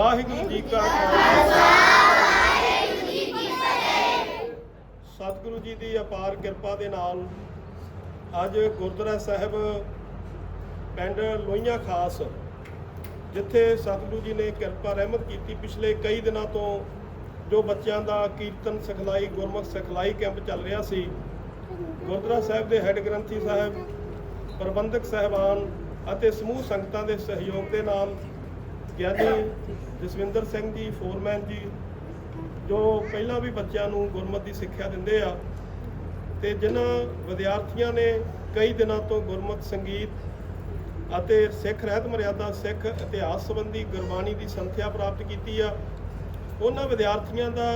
ਵਾਹਿਗੁਰੂ ਜੀ ਕਾ ਖਾਲਸਾ। ਸਤਿਗੁਰੂ ਜੀ ਦੀ ਅਪਾਰ ਕਿਰਪਾ ਦੇ ਨਾਲ ਅੱਜ ਗੁਰਦੁਆਰਾ ਸਾਹਿਬ ਪਿੰਡ ਲੋਹੀਆਂ ਖਾਸ, ਜਿੱਥੇ ਸਤਿਗੁਰੂ ਜੀ ਨੇ ਕਿਰਪਾ ਰਹਿਮਤ ਕੀਤੀ ਪਿਛਲੇ ਕਈ ਦਿਨਾਂ ਤੋਂ ਜੋ ਬੱਚਿਆਂ ਦਾ ਕੀਰਤਨ ਸਿਖਲਾਈ, ਗੁਰਮੁਖ ਸਿਖਲਾਈ ਕੈਂਪ ਚੱਲ ਰਿਹਾ ਸੀ, ਗੁਰਦੁਆਰਾ ਸਾਹਿਬ ਦੇ ਹੈੱਡ ਗ੍ਰੰਥੀ ਸਾਹਿਬ, ਪ੍ਰਬੰਧਕ ਸਹਿਬਾਨ ਅਤੇ ਸਮੂਹ ਸੰਗਤਾਂ ਦੇ ਸਹਿਯੋਗ ਦੇ ਨਾਲ ਗਿਆਨੀ ਜਸਵਿੰਦਰ ਸਿੰਘ ਜੀ, ਫੋਰਮੈਨ ਜੀ, ਜੋ ਪਹਿਲਾਂ ਵੀ ਬੱਚਿਆਂ ਨੂੰ ਗੁਰਮਤਿ ਦੀ ਸਿੱਖਿਆ ਦਿੰਦੇ ਆ ਤੇ ਜਿਨ੍ਹਾਂ ਵਿਦਿਆਰਥੀਆਂ ਨੇ ਕਈ ਦਿਨਾਂ ਤੋਂ ਗੁਰਮਤਿ, ਸੰਗੀਤ ਅਤੇ ਸਿੱਖ ਰਹਿਤ ਮਰਿਆਦਾ, ਸਿੱਖ ਇਤਿਹਾਸ ਸੰਬੰਧੀ ਗੁਰਬਾਣੀ ਦੀ ਸੰਥਿਆ ਪ੍ਰਾਪਤ ਕੀਤੀ ਆ। ਉਹਨਾਂ ਵਿਦਿਆਰਥੀਆਂ ਦਾ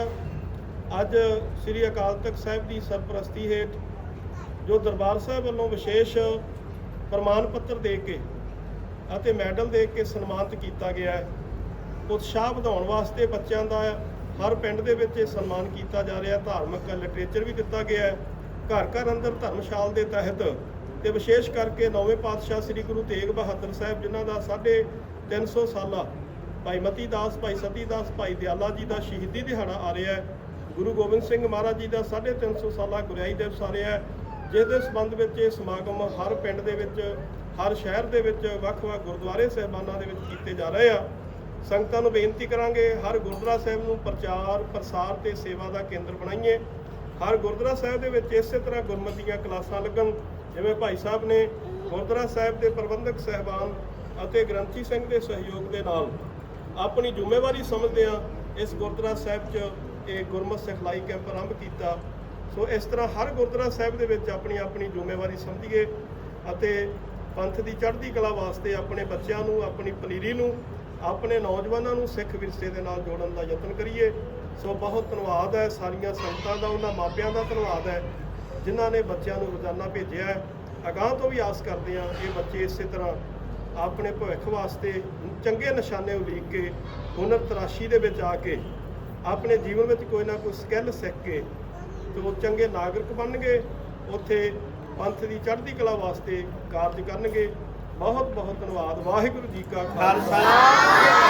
ਅੱਜ ਸ੍ਰੀ ਅਕਾਲ ਤਖਤ ਸਾਹਿਬ ਦੀ ਸਰਪ੍ਰਸਤੀ ਹੇਠ ਜੋ ਦਰਬਾਰ ਸਾਹਿਬ ਵੱਲੋਂ ਵਿਸ਼ੇਸ਼ ਪ੍ਰਮਾਣ ਪੱਤਰ ਦੇ ਕੇ ਅਤੇ ਮੈਡਲ ਦੇ ਕੇ ਸਨਮਾਨਿਤ ਕੀਤਾ ਗਿਆ ਹੈ। ਉਤਸ਼ਾਹ ਵਧਾਉਣ ਵਾਸਤੇ ਬੱਚਿਆਂ ਦਾ ਹਰ ਪਿੰਡ ਦੇ ਵਿੱਚ ਇਹ ਸਨਮਾਨ ਕੀਤਾ ਜਾ ਰਿਹਾ ਧਾਰਮਿਕ ਲਿਟਰੇਚਰ ਵੀ ਦਿੱਤਾ ਗਿਆ ਹੈ। ਘਰ ਘਰ ਅੰਦਰ ਧਰਮਸ਼ਾਲ ਦੇ ਤਹਿਤ ਤੇ ਵਿਸ਼ੇਸ਼ ਕਰਕੇ ਨੌਵੇਂ ਪਾਤਸ਼ਾਹ ਸ੍ਰੀ ਗੁਰੂ ਤੇਗ ਬਹਾਦਰ ਸਾਹਿਬ, ਜਿਨ੍ਹਾਂ ਦਾ ਸਾਢੇ 300 ਸਾਲਾ ਭਾਈ ਮਤੀ ਦਾਸ, ਭਾਈ ਸਤੀ ਦਾਸ, ਭਾਈ ਦਿਆਲਾ ਜੀ ਦਾ ਸ਼ਹੀਦੀ ਦਿਹਾੜਾ ਆ ਰਿਹਾ ਹੈ। ਗੁਰੂ ਗੋਬਿੰਦ ਸਿੰਘ ਮਹਾਰਾਜ ਜੀ ਦਾ 350 ਸਾਲਾ ਗੁਰਿਆਈ ਦਿਵਸ ਆ ਰਿਹਾ ਹੈ, ਜਿਸ ਦੇ ਸੰਬੰਧ ਵਿੱਚ ਇਹ ਸਮਾਗਮ ਹਰ ਪਿੰਡ ਦੇ ਵਿੱਚ ਹਰ ਸ਼ਹਿਰ ਦੇ ਵਿੱਚ ਵੱਖ-ਵੱਖ ਗੁਰਦੁਆਰੇ ਸਹਿਬਾਨਾਂ ਦੇ ਵਿੱਚ ਕੀਤੇ ਜਾ ਰਹੇ ਆ। ਸੰਗਤਾਂ ਨੂੰ ਬੇਨਤੀ ਕਰਾਂਗੇ, ਹਰ ਗੁਰਦੁਆਰਾ ਸਾਹਿਬ ਨੂੰ ਪ੍ਰਚਾਰ, ਪ੍ਰਸਾਰ ਤੇ ਸੇਵਾ ਦਾ ਕੇਂਦਰ ਬਣਾਈਏ। ਹਰ ਗੁਰਦੁਆਰਾ ਸਾਹਿਬ ਦੇ ਵਿੱਚ ਇਸੇ ਤਰ੍ਹਾਂ ਗੁਰਮਤਿ ਦੀਆਂ ਕਲਾਸਾਂ ਲੱਗਣ, ਜਿਵੇਂ ਭਾਈ ਸਾਹਿਬ ਨੇ ਗੁਰਦੁਆਰਾ ਸਾਹਿਬ ਦੇ ਪ੍ਰਬੰਧਕ ਸਹਿਬਾਨ ਅਤੇ ਗ੍ਰੰਥੀ ਸਿੰਘ ਦੇ ਸਹਿਯੋਗ ਦੇ ਨਾਲ ਆਪਣੀ ਜ਼ਿੰਮੇਵਾਰੀ ਸਮਝਦਿਆਂ ਇਸ ਗੁਰਦੁਆਰਾ ਸਾਹਿਬ 'ਚ ਇਹ ਗੁਰਮਤ ਸਿਖਲਾਈ ਕੈਂਪ ਆਰੰਭ ਕੀਤਾ। ਸੋ ਇਸ ਤਰ੍ਹਾਂ ਹਰ ਗੁਰਦੁਆਰਾ ਸਾਹਿਬ ਦੇ ਵਿੱਚ ਆਪਣੀ ਆਪਣੀ ਜ਼ਿੰਮੇਵਾਰੀ ਸਮਝੀਏ ਅਤੇ ਪੰਥ ਦੀ ਚੜ੍ਹਦੀ ਕਲਾ ਵਾਸਤੇ ਆਪਣੇ ਬੱਚਿਆਂ ਨੂੰ, ਆਪਣੀ ਪਨੀਰੀ ਨੂੰ, ਆਪਣੇ ਨੌਜਵਾਨਾਂ ਨੂੰ ਸਿੱਖ ਵਿਰਸੇ ਦੇ ਨਾਲ ਜੋੜਨ ਦਾ ਯਤਨ ਕਰੀਏ। ਸੋ ਬਹੁਤ ਧੰਨਵਾਦ ਹੈ। ਸਾਰੀਆਂ ਸੰਗਤਾਂ ਦਾ, ਉਹਨਾਂ ਮਾਪਿਆਂ ਦਾ ਧੰਨਵਾਦ ਹੈ, ਜਿਨ੍ਹਾਂ ਨੇ ਬੱਚਿਆਂ ਨੂੰ ਰੋਜ਼ਾਨਾ ਭੇਜਿਆ ਹੈ। ਅਗਾਹ ਤੋਂ ਵੀ ਆਸ ਕਰਦੇ ਹਾਂ ਇਹ ਬੱਚੇ ਇਸੇ ਤਰ੍ਹਾਂ ਆਪਣੇ ਭਵਿੱਖ ਵਾਸਤੇ ਚੰਗੇ ਨਿਸ਼ਾਨੇ ਉਲੀਕ ਕੇ, ਹੁਨਰ ਤਰਾਸ਼ੀ ਦੇ ਵਿੱਚ ਆ ਕੇ, ਆਪਣੇ ਜੀਵਨ ਵਿੱਚ ਕੋਈ ਨਾ ਕੋਈ ਸਕਿੱਲ ਸਿੱਖ ਕੇ, ਤੇ ਉਹ ਚੰਗੇ ਨਾਗਰਿਕ ਬਣਨਗੇ। ਉੱਥੇ ਪੰਥ ਦੀ ਚੜ੍ਹਦੀ ਕਲਾ ਵਾਸਤੇ ਕਾਰਜ ਕਰਨਗੇ। ਬਹੁਤ ਬਹੁਤ ਧੰਨਵਾਦ। ਵਾਹਿਗੁਰੂ ਜੀ ਕਾ ਖਾਲਸਾ।